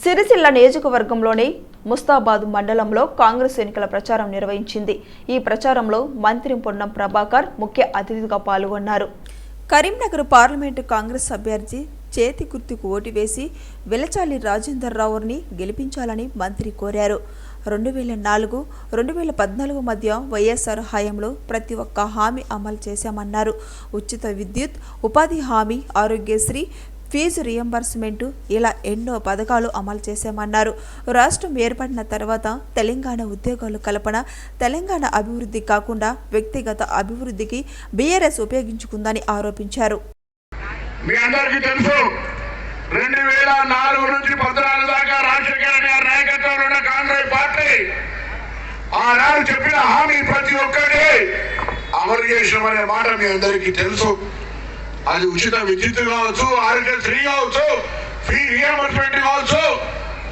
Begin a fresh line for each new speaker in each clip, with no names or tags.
సిరిసిల్ల నియోజకవర్గంలోని ముస్తాబాద్ మండలంలో కాంగ్రెస్ ఎన్నికల ప్రచారం నిర్వహించింది ఈ ప్రచారంలో మంత్రి పొన్నం ప్రభాకర్ ముఖ్య అతిథిగా పాల్గొన్నారు కరీంనగర్ పార్లమెంటు కాంగ్రెస్ అభ్యర్థి చేతి గుర్తుకు ఓటు వేసి వెలచాలి రాజేందర్ రావుని గెలిపించాలని మంత్రి కోరారు రెండు వేల నాలుగు రెండు వేల పద్నాలుగు మధ్య వైఎస్ఆర్ హయాంలో ప్రతి ఒక్క హామీ అమలు చేశామన్నారు ఉచిత విద్యుత్ ఉపాధి హామీ ఆరోగ్యశ్రీ ఫీజు రియంబర్స్మెంట్ ఇలా ఎన్నో పథకాలు అమలు చేశామన్నారు రాష్ట్రం ఏర్పడిన తర్వాత తెలంగాణ ఉద్యోగాలు కల్పన తెలంగాణ అభివృద్ధి కాకుండా వ్యక్తిగత అభివృద్ధికి బీఆర్ఎస్ ఉపయోగించుకుందని ఆరోపించారు
ఆనాడు చెప్పిన హామీ ప్రతి ఒక్కటి అమలు చేసినామనే మాట మీ అందరికీ తెలుసు అది ఉచిత విద్యుత్ కావచ్చు ఆరోగ్య ఫ్రీ కావచ్చు ఫ్రీ రియంబర్స్మెంట్ కావచ్చు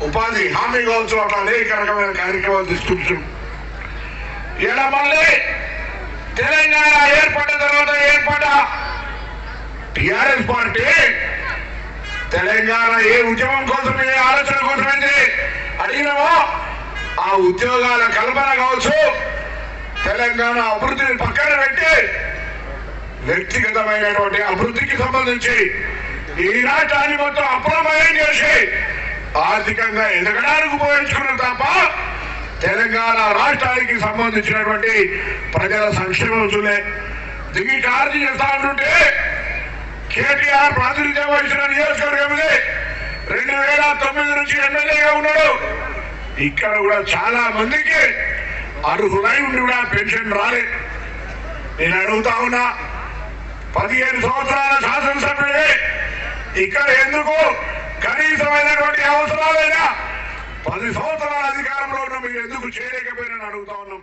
ఉపాధి హామీ కావచ్చు అట్లా అనేక రకమైన కార్యక్రమాలు తీసుకుంటున్నాం ఇలా మళ్ళీ తెలంగాణ ఏర్పడిన తర్వాత ఏర్పడ్డ టిఆర్ఎస్ పార్టీ తెలంగాణ ఏ ఉద్యమం కోసం ఏ ఆలోచన కోసం అయితే అడిగినామో ఆ ఉద్యోగాల కల్పన కావచ్చు తెలంగాణ అభివృద్ధిని పక్కన పెట్టి వ్యక్తిగతమైనటువంటి అభివృద్ధికి సంబంధించి ఈ రాష్ట్రాన్ని మొత్తం అప్రమయం చేసి ఆర్థికంగా ఎదగడానికి ఉపయోగించుకున్న తప్ప తెలంగాణ రాష్ట్రానికి సంబంధించినటువంటి ప్రజల సంక్షేమం చూలే దిగి కార్యం చేస్తా ఉంటుంటే కేటీఆర్ ప్రాతినిధ్యం వహించిన నియోజకవర్గం ఇది రెండు వేల తొమ్మిది నుంచి ఎమ్మెల్యేగా ఉన్నాడు ఇక్కడ కూడా చాలా మందికి అర్హులై ఉండి కూడా పెన్షన్ రాలేదు నేను అడుగుతా ఉన్నా పదిహేను సంవత్సరాల శాసనసభ్యుడే ఇక్కడ ఎందుకు కనీసమైనటువంటి అవసరాలైనా పది సంవత్సరాల అధికారంలో ఉన్న మీరు ఎందుకు చేయలేకపోయినా అడుగుతా ఉన్నాం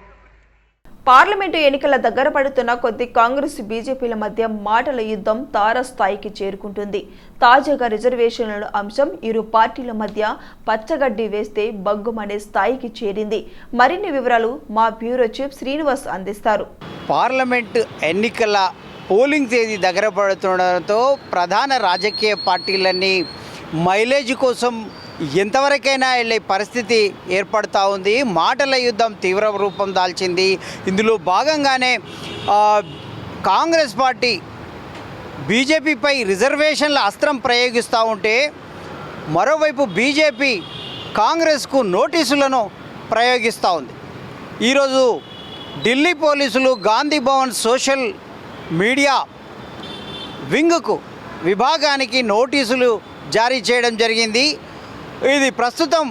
పార్లమెంటు ఎన్నికల దగ్గర పడుతున్న కొద్ది కాంగ్రెస్ బీజేపీల మధ్య మాటల యుద్ధం తారస్థాయికి చేరుకుంటుంది తాజాగా రిజర్వేషన్ల అంశం ఇరు పార్టీల మధ్య పచ్చగడ్డి వేస్తే బగ్గుమనే స్థాయికి చేరింది మరిన్ని వివరాలు మా బ్యూరో చీఫ్ శ్రీనివాస్ అందిస్తారు
పార్లమెంటు ఎన్నికల పోలింగ్ తేదీ దగ్గర పడుతుండడంతో ప్రధాన రాజకీయ పార్టీలన్నీ మైలేజ్ కోసం ఎంతవరకైనా వెళ్ళే పరిస్థితి ఏర్పడుతూ ఉంది మాటల యుద్ధం తీవ్ర రూపం దాల్చింది ఇందులో భాగంగానే కాంగ్రెస్ పార్టీ బీజేపీపై రిజర్వేషన్ల అస్త్రం ప్రయోగిస్తూ ఉంటే మరోవైపు బీజేపీ కాంగ్రెస్కు నోటీసులను ప్రయోగిస్తూ ఉంది ఈరోజు ఢిల్లీ పోలీసులు గాంధీ భవన్ సోషల్ మీడియా వింగ్కు విభాగానికి నోటీసులు జారీ చేయడం జరిగింది ఇది ప్రస్తుతం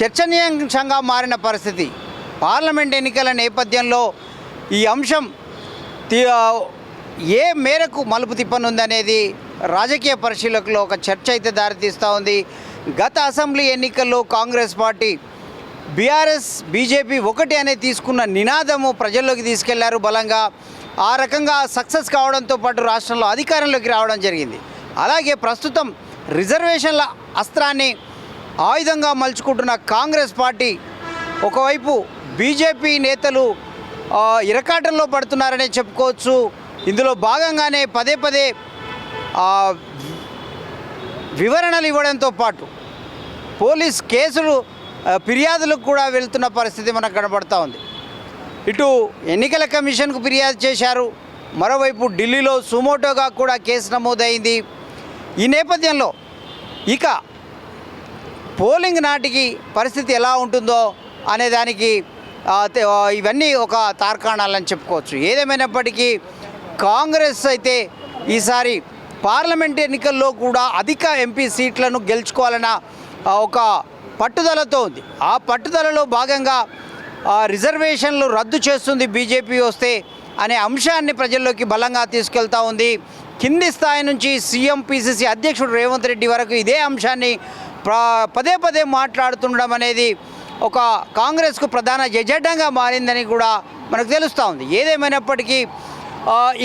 చర్చనీయాంశంగా మారిన పరిస్థితి పార్లమెంట్ ఎన్నికల నేపథ్యంలో ఈ అంశం ఏ మేరకు మలుపు తిప్పనుందనేది రాజకీయ పరిశీలకులు ఒక చర్చ అయితే దారితీస్తూ ఉంది గత అసెంబ్లీ ఎన్నికల్లో కాంగ్రెస్ పార్టీ బీఆర్ఎస్ బీజేపీ ఒకటి అనే తీసుకున్న నినాదము ప్రజల్లోకి తీసుకెళ్లారు బలంగా ఆ రకంగా సక్సెస్ కావడంతో పాటు రాష్ట్రంలో అధికారంలోకి రావడం జరిగింది అలాగే ప్రస్తుతం రిజర్వేషన్ల అస్త్రాన్ని ఆయుధంగా మలుచుకుంటున్న కాంగ్రెస్ పార్టీ ఒకవైపు బీజేపీ నేతలు ఇరకాటంలో పడుతున్నారనే చెప్పుకోవచ్చు ఇందులో భాగంగానే పదే పదే వివరణలు ఇవ్వడంతో పాటు పోలీస్ కేసులు ఫిర్యాదులకు కూడా వెళ్తున్న పరిస్థితి మనకు కనబడుతూ ఉంది ఇటు ఎన్నికల కమిషన్కు ఫిర్యాదు చేశారు మరోవైపు ఢిల్లీలో సుమోటోగా కూడా కేసు నమోదైంది ఈ నేపథ్యంలో ఇక పోలింగ్ నాటికి పరిస్థితి ఎలా ఉంటుందో అనే దానికి ఇవన్నీ ఒక తార్కాణాలని చెప్పుకోవచ్చు ఏదేమైనప్పటికీ కాంగ్రెస్ అయితే ఈసారి పార్లమెంట్ ఎన్నికల్లో కూడా అధిక ఎంపీ సీట్లను గెలుచుకోవాలన్న ఒక పట్టుదలతో ఉంది ఆ పట్టుదలలో భాగంగా రిజర్వేషన్లు రద్దు చేస్తుంది బీజేపీ వస్తే అనే అంశాన్ని ప్రజల్లోకి బలంగా తీసుకెళ్తా ఉంది కింది స్థాయి నుంచి సీఎం పిసిసి అధ్యక్షుడు రేవంత్ రెడ్డి వరకు ఇదే అంశాన్ని పదే పదే మాట్లాడుతుండడం అనేది ఒక కాంగ్రెస్కు ప్రధాన ఎజెండంగా మారిందని కూడా మనకు తెలుస్తూ ఉంది ఏదేమైనప్పటికీ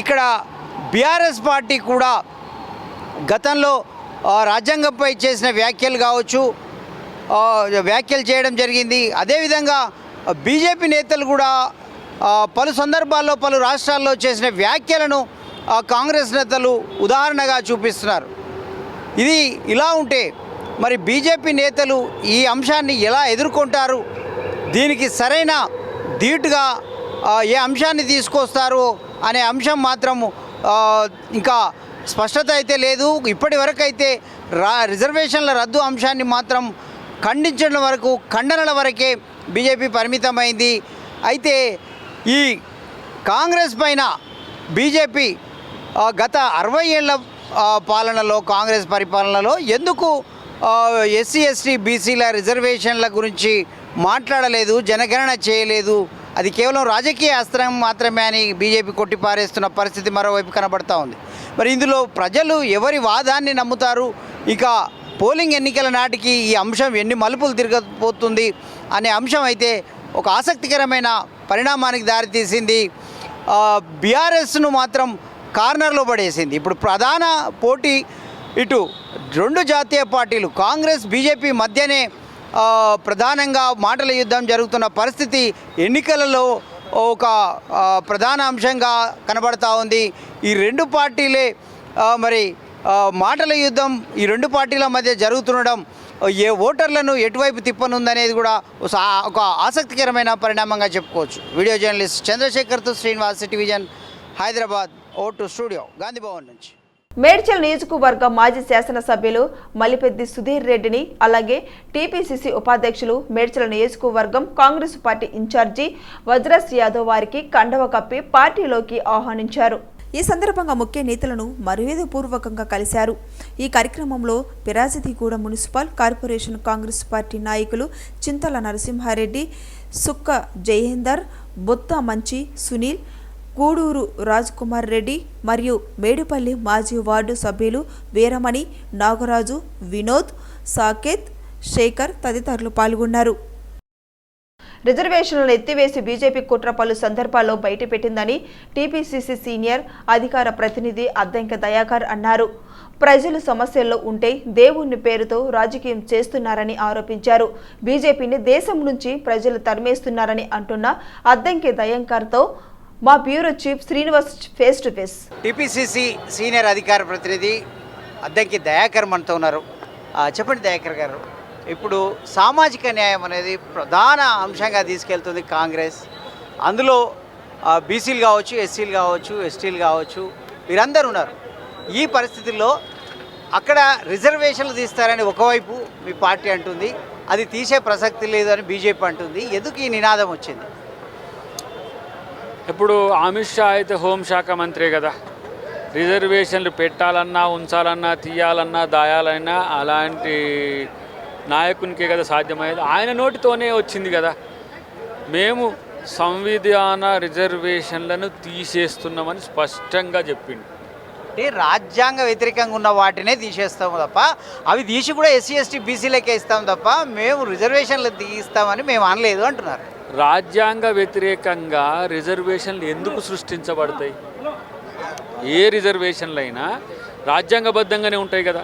ఇక్కడ బీఆర్ఎస్ పార్టీ కూడా గతంలో రాజ్యాంగంపై చేసిన వ్యాఖ్యలు కావచ్చు వ్యాఖ్యలు చేయడం జరిగింది అదేవిధంగా బీజేపీ నేతలు కూడా పలు సందర్భాల్లో పలు రాష్ట్రాల్లో చేసిన వ్యాఖ్యలను కాంగ్రెస్ నేతలు ఉదాహరణగా చూపిస్తున్నారు ఇది ఇలా ఉంటే మరి బీజేపీ నేతలు ఈ అంశాన్ని ఎలా ఎదుర్కొంటారు దీనికి సరైన ధీటుగా ఏ అంశాన్ని తీసుకొస్తారు అనే అంశం మాత్రం ఇంకా స్పష్టత అయితే లేదు ఇప్పటి వరకైతే రా రిజర్వేషన్ల రద్దు అంశాన్ని మాత్రం ఖండించడం వరకు ఖండనల వరకే బీజేపీ పరిమితమైంది అయితే ఈ కాంగ్రెస్ పైన బీజేపీ గత అరవై ఏళ్ళ పాలనలో కాంగ్రెస్ పరిపాలనలో ఎందుకు ఎస్సీ ఎస్టీ బీసీల రిజర్వేషన్ల గురించి మాట్లాడలేదు జనగణన చేయలేదు అది కేవలం రాజకీయ అస్త్రం మాత్రమే అని బీజేపీ కొట్టిపారేస్తున్న పరిస్థితి మరోవైపు కనబడతా ఉంది మరి ఇందులో ప్రజలు ఎవరి వాదాన్ని నమ్ముతారు ఇక పోలింగ్ ఎన్నికల నాటికి ఈ అంశం ఎన్ని మలుపులు తిరగపోతుంది అనే అంశం అయితే ఒక ఆసక్తికరమైన పరిణామానికి దారితీసింది బీఆర్ఎస్ను మాత్రం కార్నర్లో పడేసింది ఇప్పుడు ప్రధాన పోటీ ఇటు రెండు జాతీయ పార్టీలు కాంగ్రెస్ బీజేపీ మధ్యనే ప్రధానంగా మాటల యుద్ధం జరుగుతున్న పరిస్థితి ఎన్నికలలో ఒక ప్రధాన అంశంగా కనబడతా ఉంది ఈ రెండు పార్టీలే మరి మాటల యుద్ధం ఈ రెండు పార్టీల మధ్య జరుగుతుండడం ఏ ఓటర్లను ఎటువైపు తిప్పనుందనేది కూడా ఒక ఆసక్తికరమైన పరిణామంగా చెప్పుకోవచ్చు వీడియో జర్నలిస్ట్ చంద్రశేఖర్తో శ్రీనివాస్ టీవీజన్ హైదరాబాద్ ఓటు స్టూడియో గాంధీభవన్ నుంచి
మేడ్చల్ నియోజకవర్గం మాజీ శాసనసభ్యులు మల్లిపెద్ది సుధీర్ రెడ్డిని అలాగే టీపీసీసీ ఉపాధ్యక్షులు మేడ్చల్ నియోజకవర్గం కాంగ్రెస్ పార్టీ ఇన్ఛార్జి వజ్రస్ యాదవ్ వారికి కండవ కప్పి పార్టీలోకి ఆహ్వానించారు ఈ సందర్భంగా ముఖ్య నేతలను మర్యాదపూర్వకంగా కలిశారు ఈ కార్యక్రమంలో పిరాజతిగూడ మున్సిపల్ కార్పొరేషన్ కాంగ్రెస్ పార్టీ నాయకులు చింతల నరసింహారెడ్డి సుక్క జయేందర్ బొత్త మంచి సునీల్ రాజ్ కుమార్ రెడ్డి మరియు మేడిపల్లి మాజీ వార్డు సభ్యులు వీరమణి నాగరాజు వినోద్ సాకేత్ శేఖర్ తదితరులు పాల్గొన్నారు రిజర్వేషన్లను ఎత్తివేసి బీజేపీ కుట్ర పలు సందర్భాల్లో బయటపెట్టిందని టీపీసీసీ సీనియర్ అధికార ప్రతినిధి అద్దంక దయాకర్ అన్నారు ప్రజలు సమస్యల్లో ఉంటే దేవుణ్ణి పేరుతో రాజకీయం చేస్తున్నారని ఆరోపించారు బీజేపీని దేశం నుంచి ప్రజలు తరిమేస్తున్నారని అంటున్న అద్దంకి దయాంకర్తో మా bureau chief Srinivas face to face
TPCC senior అధికార ప్రతినిధి అద్దంకి దయాకర్ మనతో ఉన్నారు చెప్పండి దయాకర్ గారు ఇప్పుడు సామాజిక న్యాయం అనేది ప్రధాన అంశంగా తీసుకెళ్తుంది కాంగ్రెస్ అందులో బీసీలు కావచ్చు ఎస్సీలు కావచ్చు ఎస్టీలు కావచ్చు వీరందరూ ఉన్నారు ఈ పరిస్థితుల్లో అక్కడ రిజర్వేషన్లు తీస్తారని ఒకవైపు మీ పార్టీ అంటుంది అది తీసే ప్రసక్తి లేదు అని బీజేపీ అంటుంది ఎందుకు ఈ నినాదం వచ్చింది
ఇప్పుడు అమిత్ షా అయితే హోంశాఖ మంత్రి కదా రిజర్వేషన్లు పెట్టాలన్నా ఉంచాలన్నా తీయాలన్నా దాయాలన్నా అలాంటి నాయకునికే కదా సాధ్యమయ్యేది ఆయన నోటితోనే వచ్చింది కదా మేము సంవిధాన రిజర్వేషన్లను తీసేస్తున్నామని స్పష్టంగా చెప్పింది
అంటే రాజ్యాంగ వ్యతిరేకంగా ఉన్న వాటినే తీసేస్తాము తప్ప అవి తీసి కూడా ఎస్సీ ఎస్టీ బీసీలకే ఇస్తాం తప్ప మేము రిజర్వేషన్లు తీస్తామని మేము అనలేదు అంటున్నారు
రాజ్యాంగ వ్యతిరేకంగా రిజర్వేషన్లు ఎందుకు సృష్టించబడతాయి ఏ రిజర్వేషన్లు అయినా రాజ్యాంగబద్ధంగానే ఉంటాయి కదా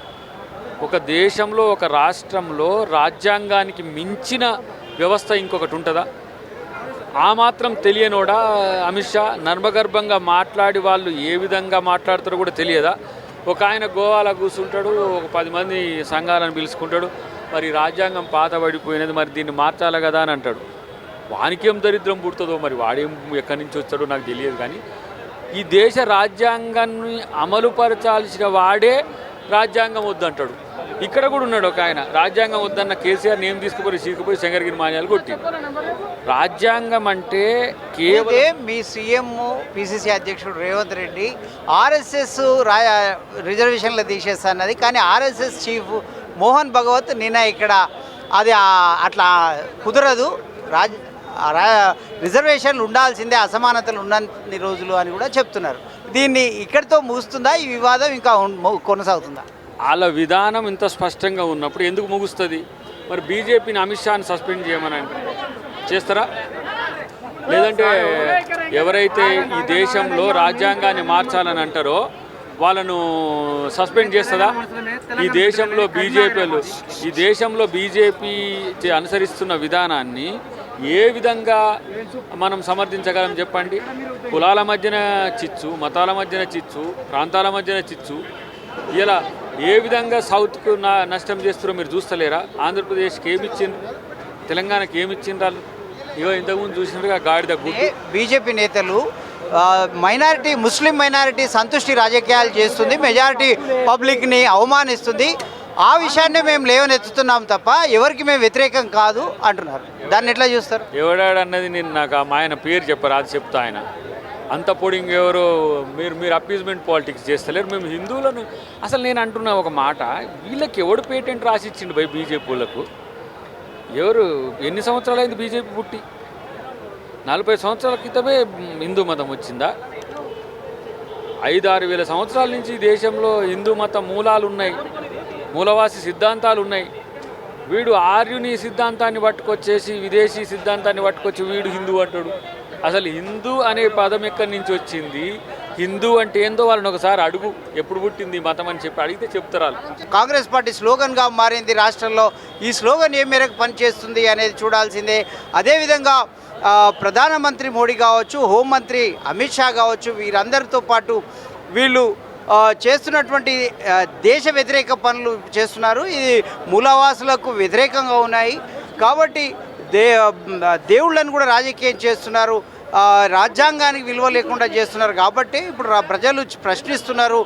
ఒక దేశంలో ఒక రాష్ట్రంలో రాజ్యాంగానికి మించిన వ్యవస్థ ఇంకొకటి ఉంటుందా ఆ మాత్రం తెలియనోడా అమిత్ షా నర్మగర్భంగా మాట్లాడి వాళ్ళు ఏ విధంగా మాట్లాడతారో కూడా తెలియదా ఒక ఆయన గోవాలో కూర్చుంటాడు ఒక పది మంది సంఘాలను పిలుచుకుంటాడు మరి రాజ్యాంగం పాతబడిపోయినది మరి దీన్ని మార్చాలి కదా అని అంటాడు వానికేం దరిద్రం పుడుతుందో మరి వాడేం ఎక్కడి నుంచి వచ్చాడో నాకు తెలియదు కానీ ఈ దేశ రాజ్యాంగాన్ని అమలుపరచాల్సిన వాడే రాజ్యాంగం వద్దంటాడు ఇక్కడ కూడా ఉన్నాడు ఒక ఆయన రాజ్యాంగం వద్దన్న కేసీఆర్ నేమ్ తీసుకుపోయి చీకుపోయి శంకర్గిరి మాన్యాలు కొట్టి రాజ్యాంగం అంటే
కేవలం మీ సీఎం పిసిసి అధ్యక్షుడు రేవంత్ రెడ్డి ఆర్ఎస్ఎస్ రిజర్వేషన్లో తీసేస్తా అన్నది కానీ ఆర్ఎస్ఎస్ చీఫ్ మోహన్ భగవత్ నిన్న ఇక్కడ అది అట్లా కుదరదు రాజ్ రిజర్వేషన్లు ఉండాల్సిందే అసమానతలు ఉన్నన్ని రోజులు అని కూడా చెప్తున్నారు దీన్ని ఇక్కడితో ముగుస్తుందా ఈ వివాదం ఇంకా కొనసాగుతుందా
వాళ్ళ విధానం ఇంత స్పష్టంగా ఉన్నప్పుడు ఎందుకు ముగుస్తుంది మరి బీజేపీని అమిత్ షాని సస్పెండ్ చేయమని చేస్తారా లేదంటే ఎవరైతే ఈ దేశంలో రాజ్యాంగాన్ని మార్చాలని అంటారో వాళ్ళను సస్పెండ్ చేస్తుందా ఈ దేశంలో బీజేపీలు ఈ దేశంలో బీజేపీ అనుసరిస్తున్న విధానాన్ని ఏ విధంగా మనం సమర్థించగలం చెప్పండి కులాల మధ్యన చిచ్చు మతాల మధ్యన చిచ్చు ప్రాంతాల మధ్యన చిచ్చు ఇలా ఏ విధంగా సౌత్కు నా నష్టం చేస్తారో మీరు చూస్తలేరా ఆంధ్రప్రదేశ్కి ఏమిచ్చింది తెలంగాణకి ఏమిచ్చిండ్రాలు ఇక ఇంతకుముందు చూసినట్టుగా గాడిద
బీజేపీ నేతలు మైనారిటీ ముస్లిం మైనారిటీ సంతుష్టి రాజకీయాలు చేస్తుంది మెజారిటీ పబ్లిక్ని అవమానిస్తుంది ఆ విషయాన్ని మేము లేవనెత్తుతున్నాం తప్ప ఎవరికి మేము వ్యతిరేకం కాదు అంటున్నారు దాన్ని ఎట్లా చూస్తారు
ఎవడాడన్నది నేను నాకు ఆయన పేరు చెప్పరు అది చెప్తా ఆయన అంత పొడింగ్ ఎవరు మీరు మీరు అప్పీజ్మెంట్ పాలిటిక్స్ చేస్తలేరు మేము హిందువులను అసలు నేను అంటున్నా ఒక మాట వీళ్ళకి ఎవడు పేటెంట్ రాసిచ్చిండు భయ బీజేపీ వాళ్ళకు ఎవరు ఎన్ని సంవత్సరాలైంది బీజేపీ పుట్టి నలభై సంవత్సరాల క్రితమే హిందూ మతం వచ్చిందా ఐదు ఆరు వేల సంవత్సరాల నుంచి దేశంలో హిందూ మత మూలాలు ఉన్నాయి మూలవాసి సిద్ధాంతాలు ఉన్నాయి వీడు ఆర్యుని సిద్ధాంతాన్ని పట్టుకొచ్చేసి విదేశీ సిద్ధాంతాన్ని పట్టుకొచ్చి వీడు హిందూ అంటాడు అసలు హిందూ అనే పదం ఎక్కడి నుంచి వచ్చింది హిందూ అంటే ఏందో వాళ్ళని ఒకసారి అడుగు ఎప్పుడు పుట్టింది మతం అని చెప్పి అడిగితే చెప్తారు
కాంగ్రెస్ పార్టీ స్లోగన్గా మారింది రాష్ట్రంలో ఈ స్లోగన్ ఏ మేరకు పనిచేస్తుంది అనేది చూడాల్సిందే అదేవిధంగా ప్రధానమంత్రి మోడీ కావచ్చు హోంమంత్రి అమిత్ షా కావచ్చు వీరందరితో పాటు వీళ్ళు చేస్తున్నటువంటి దేశ వ్యతిరేక పనులు చేస్తున్నారు ఇది మూలవాసులకు వ్యతిరేకంగా ఉన్నాయి కాబట్టి దే దేవుళ్ళని కూడా రాజకీయం చేస్తున్నారు రాజ్యాంగానికి విలువ లేకుండా చేస్తున్నారు కాబట్టి ఇప్పుడు ప్రజలు ప్రశ్నిస్తున్నారు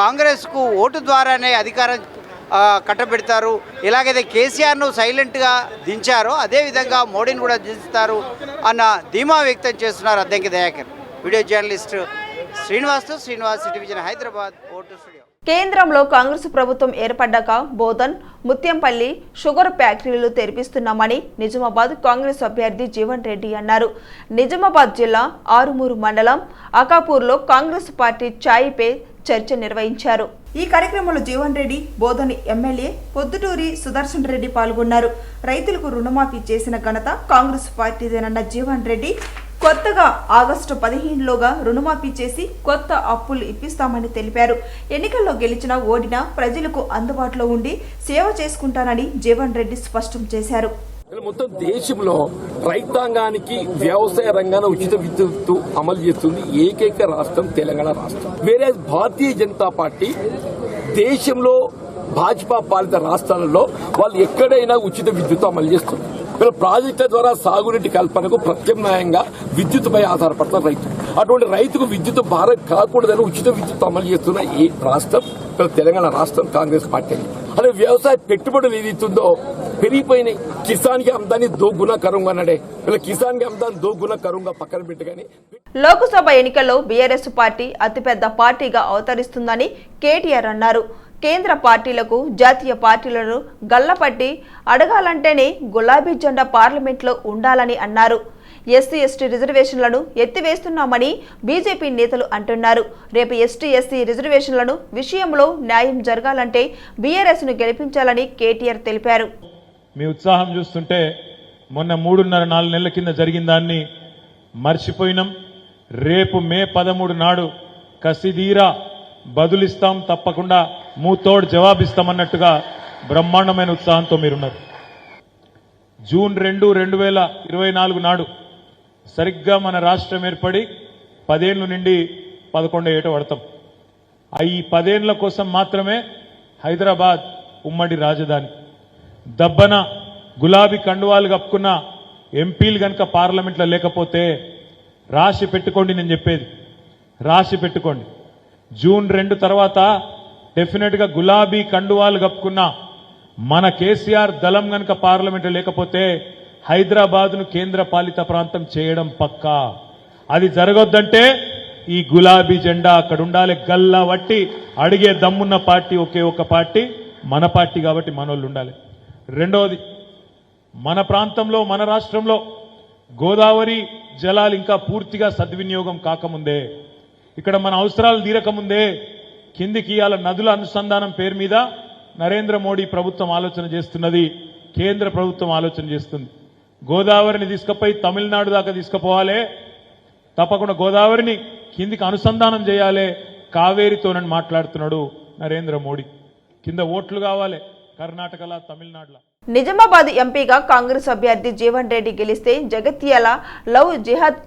కాంగ్రెస్కు ఓటు ద్వారానే అధికారం కట్టబెడతారు ఇలాగైతే కేసీఆర్ను సైలెంట్గా దించారో అదేవిధంగా మోడీని కూడా దించుతారు అన్న ధీమా వ్యక్తం చేస్తున్నారు Addanki Dayakar video journalist Srinivas Srinivas television Hyderabad ఓటు స్టూడియో
కేంద్రంలో కాంగ్రెస్ ప్రభుత్వం ఏర్పడ్డాక బోధన్ ముత్యంపల్లి షుగర్ ఫ్యాక్టరీలు తెరిపిస్తున్నామని నిజామాబాద్ కాంగ్రెస్ అభ్యర్థి జీవన్ రెడ్డి అన్నారు నిజామాబాద్ జిల్లా ఆరుమూరు మండలం అకాపూర్లో కాంగ్రెస్ పార్టీ ఛాయ్ పే చర్చ నిర్వహించారు ఈ కార్యక్రమంలో జీవన్ రెడ్డి బోధని ఎమ్మెల్యే పొద్దుటూరి సుదర్శన్ రెడ్డి పాల్గొన్నారు రైతులకు రుణమాఫీ చేసిన ఘనత కాంగ్రెస్ పార్టీదేనన్న జీవన్ రెడ్డి కొత్తగా ఆగస్టు పదిహేనులోగా రుణమాఫీ చేసి కొత్త అప్పులు ఇప్పిస్తామని తెలిపారు ఎన్నికల్లో గెలిచినా ఓడినా ప్రజలకు అందుబాటులో ఉండి సేవ చేసుకుంటానని జీవన్ రెడ్డి స్పష్టం చేశారు
మొత్తం దేశంలో రైతాంగానికి వ్యవసాయ రంగాన్ని ఉచిత విద్యుత్ అమలు చేస్తుంది ఏకైక రాష్ట్రం తెలంగాణ రాష్ట్రం వేరే భారతీయ జనతా పార్టీ దేశంలో భాజపా పాలిత రాష్ట్రాలలో వాళ్ళు ఎక్కడైనా ఉచిత విద్యుత్ అమలు చేస్తుంది వీళ్ళ ప్రాజెక్టుల ద్వారా సాగునీటి కల్పనకు ప్రత్యామ్నాయంగా విద్యుత్పై ఆధారపడతారు రైతు అటువంటి రైతుకు విద్యుత్ భారత్ కాకూడదని ఉచిత విద్యుత్ అమలు చేస్తున్న ఈ రాష్ట్రం తెలంగాణ రాష్ట్రం కాంగ్రెస్ పార్టీ అదే వ్యవసాయ పెట్టుబడులు ఏదైతుందో పెరిగిపోయినాయి కిసాన్ కి దో గుణ కరుంగా అన్నాడే ఇలా కిసాన్ కి దో గుణ కరుంగా పక్కన పెట్టుకొని
లోక్సభ ఎన్నికల్లో బీఆర్ఎస్ పార్టీ అతిపెద్ద పార్టీగా అవతరిస్తుందని కేటీఆర్ అన్నారు కేంద్ర పార్టీలకు జాతీయ పార్టీలను గల్లపట్టి అడగాలంటేనే గులాబీ జెండా పార్లమెంట్లో ఉండాలని అన్నారు ఎస్సీ ఎస్టీ రిజర్వేషన్లను ఎత్తివేస్తున్నామని బీజేపీ నేతలు అంటున్నారు రేపు ఎస్టీ ఎస్సీ రిజర్వేషన్లను విషయంలో న్యాయం జరగాలంటే బీఆర్ఎస్ను గెలిపించాలని కేటీఆర్ తెలిపారు
మీ ఉత్సాహం చూస్తుంటే మొన్న మూడున్నర నాలుగు నెలల కింద జరిగిన దాన్ని మర్చిపోయినాం రేపు మే పదమూడు నాడు కసిదీరా బదులిస్తాం తప్పకుండా మూతోడు జవాబిస్తామన్నట్టుగా బ్రహ్మాండమైన ఉత్సాహంతో మీరున్నారు జూన్ రెండు రెండు వేల ఇరవై నాలుగు నాడు సరిగ్గా మన రాష్ట్రం ఏర్పడి పదేళ్ళు నుండి పదకొండు ఏట పడతాం ఈ పదేళ్ల కోసం మాత్రమే హైదరాబాద్ ఉమ్మడి రాజధాని దబ్బన గులాబీ కండువాలు కప్పుకున్న ఎంపీలు కనుక పార్లమెంట్లో లేకపోతే రాసి పెట్టుకోండి నేను చెప్పేది రాసి పెట్టుకోండి జూన్ రెండు తర్వాత డెఫినెట్గా గులాబీ కండువాలు కప్పుకున్న మన కేసీఆర్ దళం కనుక పార్లమెంట్లో లేకపోతే హైదరాబాద్ను కేంద్ర పాలిత ప్రాంతం చేయడం పక్కా అది జరగొద్దంటే ఈ గులాబీ జెండా అక్కడ ఉండాలి గల్లా వట్టి అడిగే దమ్మున్న పార్టీ ఒకే ఒక పార్టీ మన పార్టీ కాబట్టి మనోళ్ళు ఉండాలి రెండవది మన ప్రాంతంలో మన రాష్ట్రంలో గోదావరి జలాలు ఇంకా పూర్తిగా సద్వినియోగం కాకముందే ఇక్కడ మన అవసరాలు తీరకముందే కిందికి ఇవాళ నదుల అనుసంధానం పేరు మీద నరేంద్ర మోడీ ప్రభుత్వం ఆలోచన చేస్తున్నది కేంద్ర ప్రభుత్వం ఆలోచన చేస్తుంది గోదావరిని తీసుకుపోయి తమిళనాడు దాకా తీసుకుపోవాలి తప్పకుండా గోదావరిని కిందికి అనుసంధానం చేయాలి కావేరితోనని మాట్లాడుతున్నాడు నరేంద్ర మోడీ కింద ఓట్లు కావాలి
నిజామాబాద్ ఎంపీగా కాంగ్రెస్ అభ్యర్థి జీవన్ రెడ్డి గెలిస్తే జగత్యాల లవ్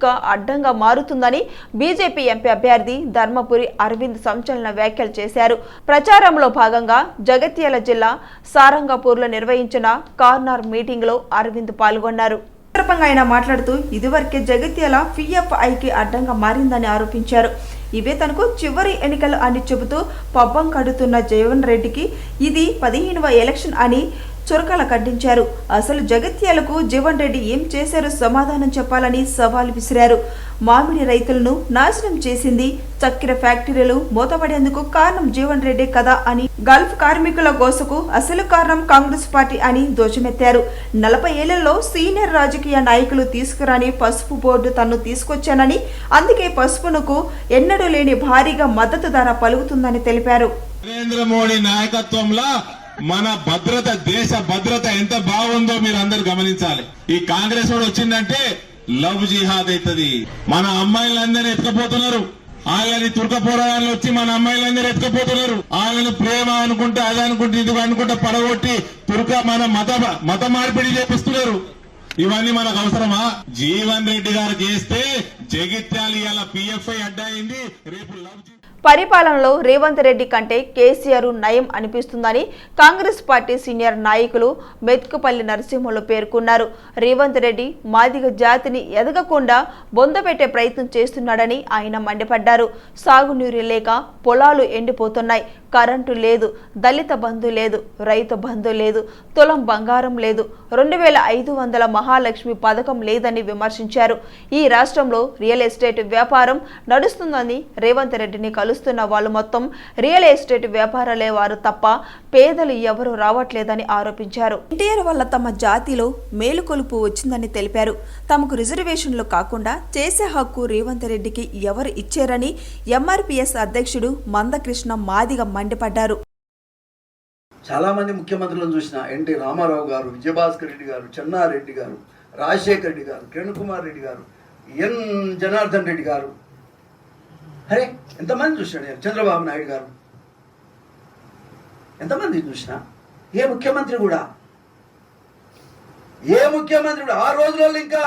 కా అడ్డంగా మారుతుందని బీజేపీ ఎంపీ అభ్యర్థి ధర్మపురి అరవింద్ సంచలన వ్యాఖ్యలు చేశారు ప్రచారంలో భాగంగా జగత్యాల జిల్లా సారంగపూర్లో నిర్వహించిన కార్నర్ మీటింగ్లో అరవింద్ పాల్గొన్నారు సందర్భంగా ఆయన మాట్లాడుతూ ఇదివరకే జగత్యాల పిఎఫ్ఐకి అడ్డంగా మారిందని ఆరోపించారు ఇవే తనకు చివరి ఎన్నికలు అని చెబుతూ పబ్బం కడుతున్న జగన్ రెడ్డికి ఇది పదిహేనవ ఎలక్షన్ అని చురకల ఖండించారు అసలు జగత్యాలకు జీవన్ రెడ్డి ఏం చేశారో సమాధానం చెప్పాలని సవాల్ విసిరారు మామిడి రైతులను నాశనం చేసింది చక్కెర ఫ్యాక్టరీలు మూతపడేందుకు కారణం జీవన్ రెడ్డి కదా అని గల్ఫ్ కార్మికుల గోసకు అసలు కారణం కాంగ్రెస్ పార్టీ అని దోషమెత్తారు నలభై ఏళ్లలో సీనియర్ రాజకీయ నాయకులు తీసుకురాని పసుపు బోర్డు తను తీసుకొచ్చానని అందుకే పసుపునకు ఎన్నడూ లేని భారీగా మద్దతు ధర పలుకుతుందని తెలిపారు
నరేంద్ర మోడీ నాయకత్వంలో మన భద్రత దేశ భద్రత ఎంత బాగుందో మీరు అందరు గమనించాలి ఈ కాంగ్రెస్ వాడు వచ్చిందంటే లవ్ జిహాద్ అవుతుంది మన అమ్మాయిలందరూ ఎత్తుకపోతున్నారు ఆయన తుర్క పోరాళ్ళు వచ్చి మన అమ్మాయిలందరూ ఎత్తుకపోతున్నారు ఆయన ప్రేమ అనుకుంటే అది అనుకుంటే ఇది అనుకుంటే పడగొట్టి తుర్క మన మత మత మార్పిడి చేపిస్తున్నారు ఇవన్నీ మనకు అవసరమా జీవన్ రెడ్డి గారు చేస్తే జగిత్యాల ఇలా పిఎఫ్ఐ అయింది రేపు లవ్
పరిపాలనలో రేవంత్ రెడ్డి కంటే కేసీఆర్ నయం అనిపిస్తుందని కాంగ్రెస్ పార్టీ సీనియర్ నాయకులు మెత్కుపల్లి నరసింహులు పేర్కొన్నారు రేవంత్ రెడ్డి మాదిగ జాతిని ఎదగకుండా బొందపెట్టే ప్రయత్నం చేస్తున్నాడని ఆయన మండిపడ్డారు సాగునీరు లేక పొలాలు ఎండిపోతున్నాయి కరెంటు లేదు దళిత బంధు లేదు రైతు బంధు లేదు తులం బంగారం లేదు రెండు వేల ఐదు వందల మహాలక్ష్మి పథకం లేదని విమర్శించారు ఈ రాష్ట్రంలో రియల్ ఎస్టేట్ వ్యాపారం నడుస్తుందని రేవంత్ రెడ్డిని కలుస్తున్న వాళ్ళు మొత్తం రియల్ ఎస్టేట్ వ్యాపారాలే వారు తప్ప పేదలు ఎవరూ రావట్లేదని ఆరోపించారు ఎన్టీఆర్ వల్ల తమ జాతిలో మేలుకొలుపు వచ్చిందని తెలిపారు తమకు రిజర్వేషన్లు కాకుండా చేసే హక్కు రేవంత్ రెడ్డికి ఎవరు ఇచ్చారని ఎంఆర్పీఎస్ అధ్యక్షుడు మందకృష్ణ మాదిగమ్మ మండిపడ్డారు
మంది ముఖ్యమంత్రులను చూసిన ఎన్టీ రామారావు గారు విజయభాస్కర్ రెడ్డి గారు చెన్నారెడ్డి గారు రాజశేఖర్ రెడ్డి గారు కిరణ్ కుమార్ రెడ్డి గారు ఎన్ జనార్దన్ రెడ్డి గారు అరే ఎంతమంది చూసినా చంద్రబాబు నాయుడు గారు ఎంతమంది చూసిన ఏ ముఖ్యమంత్రి కూడా ఏ ముఖ్యమంత్రి కూడా ఆ రోజులలో ఇంకా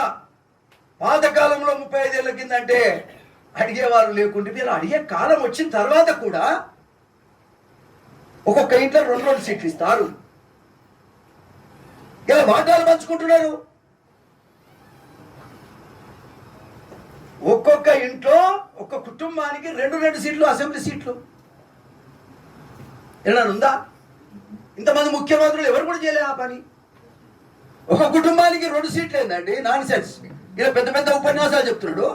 పాతకాలంలో ముప్పై ఐదేళ్ల కింద అంటే అడిగేవారు లేకుంటే మీరు అడిగే కాలం వచ్చిన తర్వాత కూడా ఒక్కొక్క ఇంట్లో రెండు రెండు సీట్లు ఇస్తారు ఇలా వాటాలు పంచుకుంటున్నారు ఒక్కొక్క ఇంట్లో ఒక్క కుటుంబానికి రెండు రెండు సీట్లు అసెంబ్లీ సీట్లు ఇలా ఉందా ఇంతమంది ముఖ్యమంత్రులు ఎవరు కూడా చేయలే ఆ పని ఒక కుటుంబానికి రెండు సీట్లు ఏందండి నాన్ సెన్స్ ఇలా పెద్ద పెద్ద ఉపన్యాసాలు చెప్తున్నాడు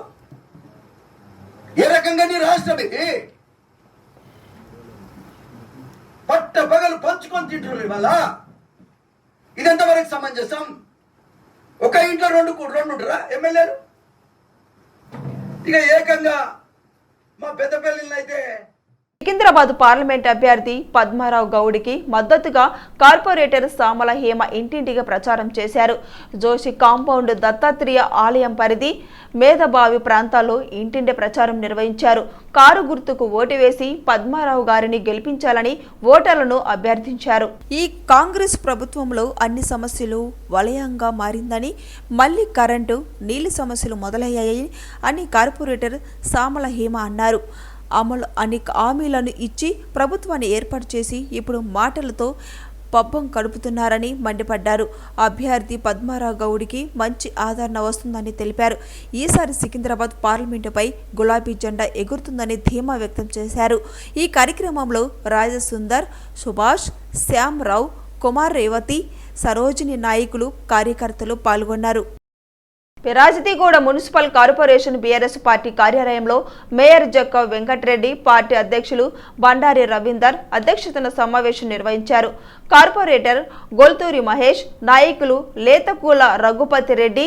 ఏ రకంగా నీ రాష్ట్రం ఇది పట్ట పగలు పంచుకొని తింటున్నారు ఇవాళ ఇదంతా వరకు సమంజసం ఒక ఇంట్లో రెండు రెండు ఉంటారా ఎమ్మెల్యేలు ఇక ఏకంగా మా పెద్దపల్లిని అయితే
సికింద్రాబాద్ పార్లమెంట్ అభ్యర్థి పద్మారావు గౌడికి మద్దతుగా కార్పొరేటర్ సామల హేమ ఇంటింటిగా ప్రచారం చేశారు జోషి కాంపౌండ్ దత్తాత్రేయ ఆలయం పరిధి మేధబావి ప్రాంతాల్లో ఇంటింటి ప్రచారం నిర్వహించారు కారు గుర్తుకు ఓటు వేసి పద్మారావు గారిని గెలిపించాలని ఓటర్లను అభ్యర్థించారు ఈ కాంగ్రెస్ ప్రభుత్వంలో అన్ని సమస్యలు వలయంగా మారిందని మళ్లీ కరెంటు నీళ్లు సమస్యలు మొదలయ్యాయని అని కార్పొరేటర్ సామల హేమ అన్నారు అమలు అనేక హామీలను ఇచ్చి ప్రభుత్వాన్ని ఏర్పాటు చేసి ఇప్పుడు మాటలతో పబ్బం కడుపుతున్నారని మండిపడ్డారు అభ్యర్థి పద్మారావు గౌడికి మంచి ఆదరణ వస్తుందని తెలిపారు ఈసారి సికింద్రాబాద్ పార్లమెంటుపై గులాబీ జెండా ఎగురుతుందని ధీమా వ్యక్తం చేశారు ఈ కార్యక్రమంలో రాజసుందర్ సుభాష్ శ్యామ్రావు కుమార్ రేవతి సరోజిని నాయకులు కార్యకర్తలు పాల్గొన్నారు Peerzadiguda municipal corporation BRS party కార్యాలయంలో మేయర్ జక్క వెంకటరెడ్డి పార్టీ అధ్యక్షులు బండారి రవీందర్ అధ్యక్షతన సమావేశం నిర్వహించారు కార్పొరేటర్ గొల్తూరి మహేష్ నాయకులు లేతకూల రఘుపతి రెడ్డి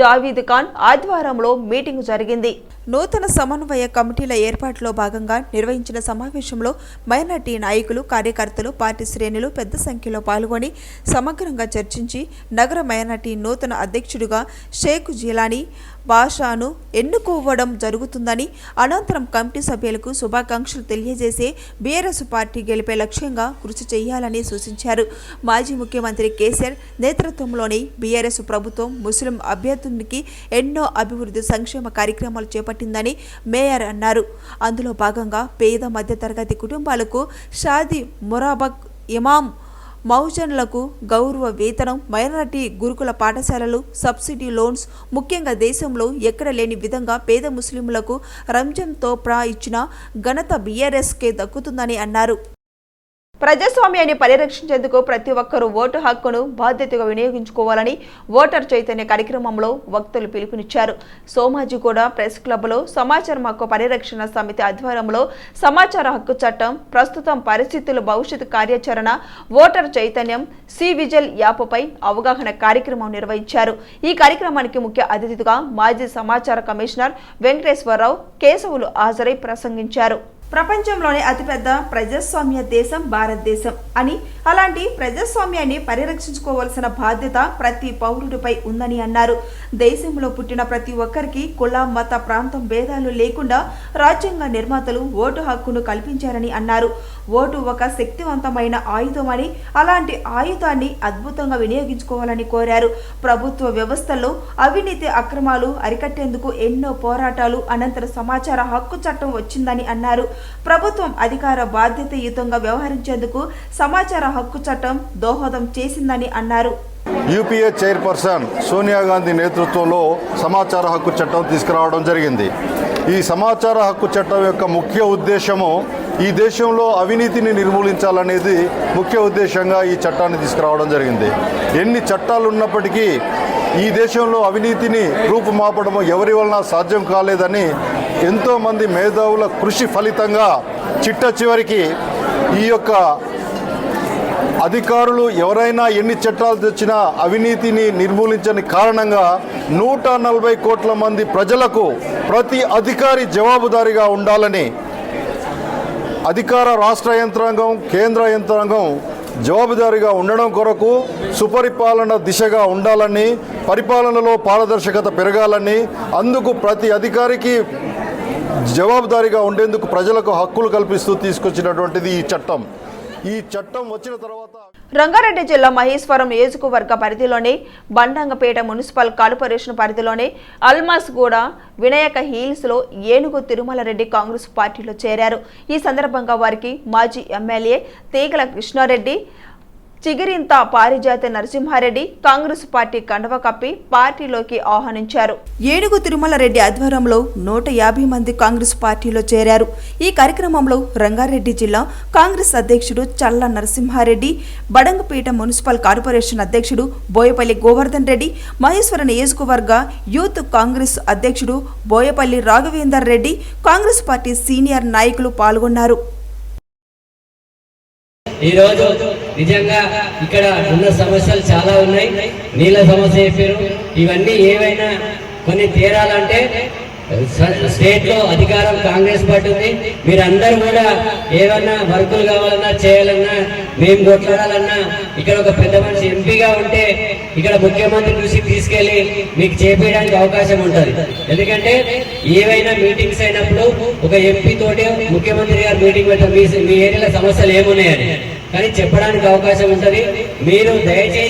జావీద్ ఖాన్ ఆదివారంలో మీటింగ్ జరిగింది నూతన సమన్వయ కమిటీల ఏర్పాటులో భాగంగా నిర్వహించిన సమావేశంలో మైనార్టీ నాయకులు కార్యకర్తలు పార్టీ శ్రేణులు పెద్ద సంఖ్యలో పాల్గొని సమగ్రంగా చర్చించి నగర మైనార్టీ నూతన అధ్యక్షుడిగా షేక్ జిలానీ భాషను ఎన్నుకోవడం జరుగుతుందని అనంతరం కమిటీ సభ్యులకు శుభాకాంక్షలు తెలియజేసే బీఆర్ఎస్ పార్టీ గెలిపే లక్ష్యంగా కృషి చేయాలని సూచించారు మాజీ ముఖ్యమంత్రి కేసీఆర్ నేతృత్వంలోని బీఆర్ఎస్ ప్రభుత్వం ముస్లిం అభ్యర్థునికి ఎన్నో అభివృద్ధి సంక్షేమ కార్యక్రమాలు చేపట్టిందని మేయర్ అన్నారు అందులో భాగంగా పేద మధ్యతరగతి కుటుంబాలకు షాది మొరాబక్ ఇమాం మౌజన్లకు గౌరవ వేతనం మైనారిటీ గురుకుల పాఠశాలలు సబ్సిడీ లోన్స్ ముఖ్యంగా దేశంలో ఎక్కడ లేని విధంగా పేద ముస్లింలకు రంజాన్ తోప్రా ఇచ్చిన ఘనత బీఆర్ఎస్కే దక్కుతుందని అన్నారు ప్రజాస్వామ్యాన్ని పరిరక్షించేందుకు ప్రతి ఒక్కరూ ఓటు హక్కును బాధ్యతగా వినియోగించుకోవాలని ఓటర్ చైతన్య కార్యక్రమంలో వక్తలు పిలుపునిచ్చారు సోమాజిగూడ ప్రెస్ క్లబ్లో సమాచారం హక్కు పరిరక్షణ సమితి ఆధ్వర్యంలో సమాచార హక్కు చట్టం ప్రస్తుతం పరిస్థితులు భవిష్యత్ కార్యాచరణ ఓటర్ చైతన్యం సి విజిల్ యాప్పై అవగాహన కార్యక్రమం నిర్వహించారు ఈ కార్యక్రమానికి ముఖ్య అతిథిగా మాజీ సమాచార కమిషనర్ వెంకటేశ్వరరావు కేశవులు హాజరై ప్రసంగించారు ప్రపంచంలోనే అతిపెద్ద ప్రజాస్వామ్య దేశం భారతదేశం అని అలాంటి ప్రజాస్వామ్యాన్ని పరిరక్షించుకోవాల్సిన బాధ్యత ప్రతి పౌరుడిపై ఉందని అన్నారు దేశంలో పుట్టిన ప్రతి ఒక్కరికి కుల మత ప్రాంతం భేదాలు లేకుండా రాజ్యాంగ నిర్మాతలు ఓటు హక్కును కల్పించారని అన్నారు ఓటు ఒక శక్తివంతమైన ఆయుధం అని అలాంటి ఆయుధాన్ని అద్భుతంగా వినియోగించుకోవాలని కోరారు ప్రభుత్వ వ్యవస్థల్లో అవినీతి అక్రమాలు అరికట్టేందుకు ఎన్నో పోరాటాలు అనంతర సమాచార హక్కు చట్టం వచ్చిందని అన్నారు ప్రభుత్వం అధికార బాధ్యతయుతంగా వ్యవహరించేందుకు సమాచార హక్కు చట్టం దోహదం చేసిందని అన్నారు
యూపీఏ చైర్పర్సన్ సోనియా గాంధీ నేతృత్వంలో సమాచార హక్కు చట్టం తీసుకురావడం జరిగింది ఈ సమాచార హక్కు చట్టం యొక్క ముఖ్య ఉద్దేశము ఈ దేశంలో అవినీతిని నిర్మూలించాలనేది ముఖ్య ఉద్దేశంగా ఈ చట్టాన్ని తీసుకురావడం జరిగింది ఎన్ని చట్టాలు ఉన్నప్పటికీ ఈ దేశంలో అవినీతిని రూపుమాపడము ఎవరి వలన సాధ్యం కాలేదని ఎంతోమంది మేధావుల కృషి ఫలితంగా చిట్ట చివరికి ఈ యొక్క అధికారులు ఎవరైనా ఎన్ని చట్టాలు తెచ్చినా అవినీతిని నిర్మూలించని కారణంగా నూట నలభై కోట్ల మంది ప్రజలకు ప్రతి అధికారి జవాబుదారిగా ఉండాలని అధికార రాష్ట్ర యంత్రాంగం కేంద్ర యంత్రాంగం జవాబుదారిగా ఉండడం కొరకు సుపరిపాలన దిశగా ఉండాలని పరిపాలనలో పారదర్శకత పెరగాలని అందుకు ప్రతి అధికారికి జవాబుదారీగా ఉండేందుకు ప్రజలకు హక్కులు కల్పిస్తూ తీసుకొచ్చినటువంటిది ఈ చట్టం ఈ చట్టం వచ్చిన తర్వాత
రంగారెడ్డి జిల్లా మహేశ్వరం నియోజకవర్గ పరిధిలోని బండంగపేట మున్సిపల్ కార్పొరేషన్ పరిధిలోని అల్మాస్గూడ వినాయక లో ఏనుగు తిరుమల రెడ్డి కాంగ్రెస్ పార్టీలో చేరారు ఈ సందర్భంగా వారికి మాజీ ఎమ్మెల్యే తీగల కృష్ణారెడ్డి చిగిరింత పారిజాత నరసింహారెడ్డి కాంగ్రెస్ పార్టీ కండవ కప్పి పార్టీలోకి ఆహ్వానించారు ఏనుగు తిరుమల రెడ్డి ఆధ్వర్యంలో నూట యాభై మంది కాంగ్రెస్ పార్టీలో చేరారు ఈ కార్యక్రమంలో రంగారెడ్డి జిల్లా కాంగ్రెస్ అధ్యక్షుడు చల్ల నరసింహారెడ్డి బడంగపేట మున్సిపల్ కార్పొరేషన్ అధ్యక్షుడు బోయపల్లి గోవర్ధన్ రెడ్డి మహేశ్వర నియోజకవర్గ యూత్ కాంగ్రెస్ అధ్యక్షుడు బోయపల్లి రాఘవేందర్ రెడ్డి కాంగ్రెస్ పార్టీ సీనియర్ నాయకులు పాల్గొన్నారు
రోజు నిజంగా ఇక్కడ ఉన్న సమస్యలు చాలా ఉన్నాయి నీళ్ళ సమస్య చెప్పారు ఇవన్నీ ఏవైనా కొన్ని తీరాలంటే స్టేట్ లో అధికారం కాంగ్రెస్ పార్టీ ఉంది మీరందరూ కూడా ఏమన్నా వర్కులు కావాలన్నా చేయాలన్నా మేము కొట్లాడాలన్నా ఇక్కడ ఒక పెద్ద మనిషి ఎంపీగా ఉంటే ఇక్కడ ముఖ్యమంత్రి చూసి తీసుకెళ్లి మీకు చేపేయడానికి అవకాశం ఉంటుంది ఎందుకంటే ఏవైనా మీటింగ్స్ అయినప్పుడు ఒక ఎంపీ తోటి ముఖ్యమంత్రి గారు మీటింగ్ పెట్టారు మీ ఏరియాలో సమస్యలు ఏమున్నాయని కానీ చెప్పడానికి అవకాశం ఉంటుంది మీరు దయచేసి